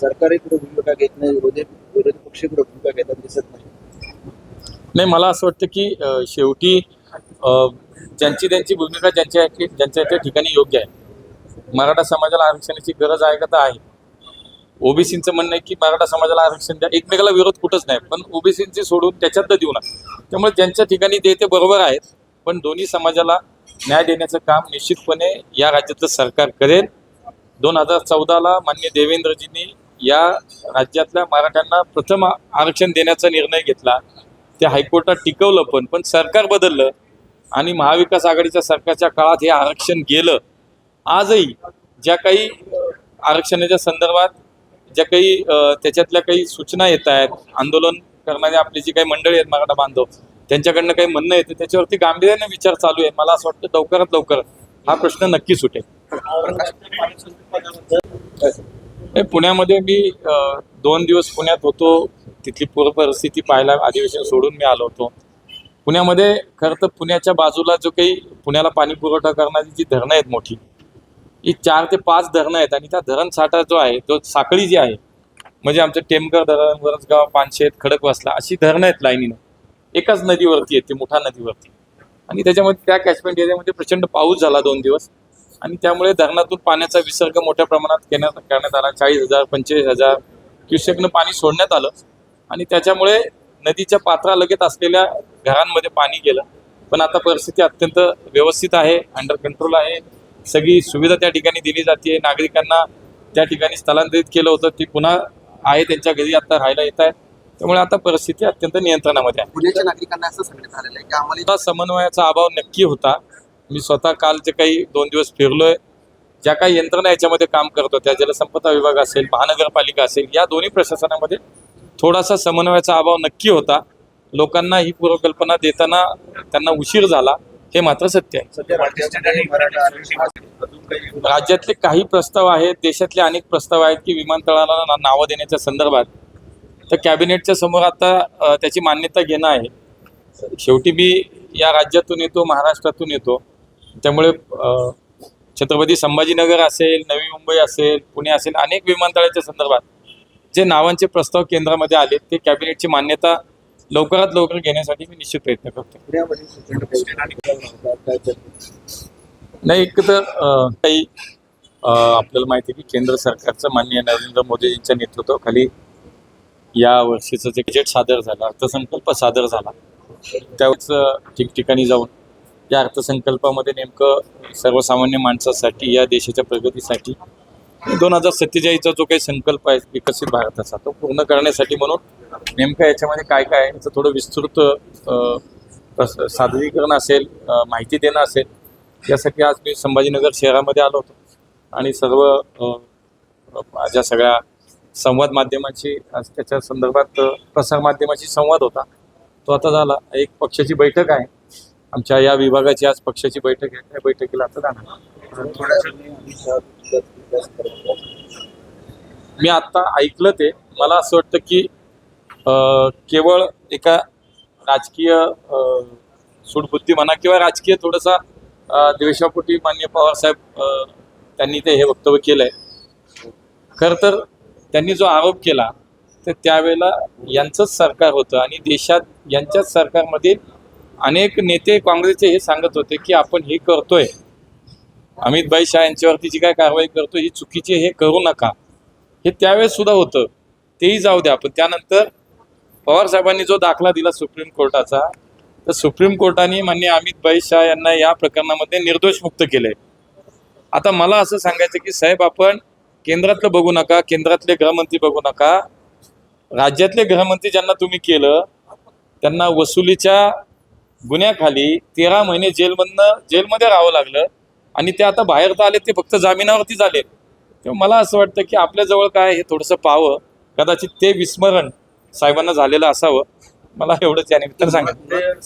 सरकार कुठे भूमिका घेत नाही विरोधी विरोधी पक्ष भूमिका घेतात दिसत नाही. नाही मला असं वाटतं की शेवटी ज्यांची त्यांची भूमिका ज्यांच्या ज्यांच्या त्या ठिकाणी योग्य आहे. मराठा समाजाला आरक्षणाची गरज आहे का? तर आहे. ओबीसीचं म्हणणं आहे की मराठा समाजाला आरक्षण द्या. एकमेकाला विरोध कुठंच नाही. पण ओबीसींची सोडून त्याच्यात देऊ नका. त्यामुळे ज्यांच्या ठिकाणी ते ते बरोबर आहेत पण दोन्ही समाजाला न्याय देण्याचं काम निश्चितपणे या राज्यातलं सरकार करेल. दोन हजार चौदाला मान्य देवेंद्रजींनी या राज्यातल्या मराठ्यांना प्रथम आरक्षण देण्याचा निर्णय घेतला. ते हायकोर्टात टिकवलं पण पण सरकार बदललं आणि महाविकास आघाडीच्या सरकारच्या काळात हे आरक्षण गेलं. आजही ज्या काही आरक्षणाच्या संदर्भात ज्या काही त्याच्यातल्या काही सूचना येत आहेत आंदोलन करणारे आपली जी काही मंडळी आहेत मराठा बांधव त्यांच्याकडनं काही म्हणणं येतं त्याच्यावरती गांभीर्याने विचार चालू आहे मला असं वाटतं लवकरात लवकर हा प्रश्न नक्की सुटेल. नाही, पुण्यामध्ये मी दोन दिवस पुण्यात होतो. तिथली पूर परिस्थिती पाहायला अधिवेशन सोडून मी आलो होतो. पुण्यामध्ये खरं तर पुण्याच्या बाजूला जो काही पुण्याला पाणी पुरवठा करणारी जी धरणं आहेत मोठी ही चार ते पाच धरणं आहेत आणि त्या धरण साठा जो आहे तो साखळी जी आहे म्हणजे आमचं टेमकर धरण वरसगाव पानशेत खडकवासला अशी धरणं आहेत लाईनीनं. एकाच नदीवरती आहेत ती मोठा नदीवरती. आणि त्याच्यामध्ये त्या कॅचमेंट एरियामध्ये प्रचंड पाऊस झाला दोन दिवस. आणि त्यामुळे धरणातून पाण्याचा विसर्ग मोठ्या प्रमाणात करण्यात करण्यात आला. चाळीस हजार पंचेचाळीस हजार क्युसेकनं पाणी सोडण्यात आलं. आणि त्याच्यामुळे नदीच्या पात्रालगत असलेल्या घरांमध्ये पाणी गेलं. पण आता परिस्थिती अत्यंत व्यवस्थित आहे अंडर कंट्रोल आहे. सगळी सुविधा त्या ठिकाणी दिली जाते. नागरिकांना त्या ठिकाणी स्थलांतरित केलं होतं. ती पुन्हा आहे त्यांच्या घरी आता राहायला येत आहे त्यामुळे आता परिस्थिती अत्यंत नियंत्रणामध्ये आहे. पुण्याच्या नागरिकांना असं सांगण्यात आलेलं आहे की आम्हाला समन्वयाचा अभाव नक्की होता. मी स्वतः काल जे काही दोन दिवस फिरलोय ज्या काही यंत्रणा याच्यामध्ये काम करतो त्या जलसंपदा विभाग असेल महानगरपालिका असेल या दोन्ही प्रशासनामध्ये थोडासा समन्वयाचा अभाव नक्की होता. लोकांना ही पूर्वकल्पना देताना त्यांना उशीर झाला हे मात्र सत्य आहे. राज्यातले काही प्रस्ताव आहेत देशातले अनेक प्रस्ताव आहेत की विमानतळाला नावं देण्याच्या संदर्भात. तर कॅबिनेटच्या समोर आता त्याची मान्यता घेणं आहे. शेवटी मी या राज्यातून येतो महाराष्ट्रातून येतो. त्यामुळे छत्रपती संभाजीनगर असेल नवी मुंबई असेल पुणे असेल अनेक विमानतळाच्या संदर्भात जे नावांचे प्रस्ताव केंद्रामध्ये आले ते कॅबिनेटची मान्यता लवकरात लवकर घेण्यासाठी मी निश्चित प्रयत्न करतो? नाही एक तर काही आपल्याला माहिती आहे की केंद्र सरकारचं माननीय नरेंद्र मोदींच्या नेतृत्वाखाली या वर्षीचं जे बजेट सादर झालं अर्थसंकल्प सादर झाला अ, ठिकठिकाणी जाऊन या अर्थसंकल्पामध्ये नेमकं सर्वसामान्य माणसासाठी या देशाच्या प्रगतीसाठी दोन हजार सत्तेचाळीसचा जो काही संकल्प आहे विकसित भारताचा तो पूर्ण करण्यासाठी म्हणून नेमकं याच्यामध्ये काय काय आहे याचं थोडं विस्तृत प्रस- सादरीकरण असेल माहिती देणं असेल यासाठी आज मी संभाजीनगर शहरामध्ये आलो होतो. आणि सर्व माझ्या सगळ्या संवाद माध्यमाची आज त्याच्या संदर्भात प्रसारमाध्यमाशी संवाद होता. तो आता झाला. एक पक्षाची बैठक आहे. आमच्या या विभागाची आज पक्षाची बैठक आहे. त्या बैठकीला आता जाणार मी आता ऐकलं ते मला असं वाटतं की केवळ एका राजकीय सुडबुद्धी म्हणा किंवा राजकीय थोडासा द्वेषापोटी मान्य पवारसाहेब त्यांनी ते हे वक्तव्य केलंय. खर खरं तर त्यांनी जो आरोप केला तर त्यावेळेला यांचंच सरकार होतं आणि देशात यांच्याच सरकारमध्ये अनेक नेते काँग्रेसचे हे सांगत होते की आपण हे करतोय. अमित भाई शाह यांच्यावरती जी काय कारवाई करतो ही चुकीची हे करू नका. हे त्यावेळेस सुद्धा होतं. तेही जाऊ द्या. पण त्यानंतर पवार साहेबांनी जो दाखला दिला सुप्रीम कोर्टाचा तर सुप्रीम कोर्टाने मान्य अमित भाई शाह यांना या प्रकरणामध्ये निर्दोष मुक्त केले. आता मला असं सांगायचं की साहेब आपण केंद्रातलं बघू नका केंद्रातले गृहमंत्री बघू नका. राज्यातले गृहमंत्री ज्यांना तुम्ही केलं त्यांना वसुलीच्या गुन्ह्याखाली तेरा महिने जेलमधनं जेलमध्ये राहावं लागलं आणि ते आता बाहेर तर आले ते फक्त जामिनावरती झाले तेव्हा मला असं वाटतं की आपल्याजवळ काय हे थोडंसं पाहावं. कदाचित ते विस्मरण साहेबांना झालेलं असावं. मला एवढंच या निमित्तानं सांगायचं.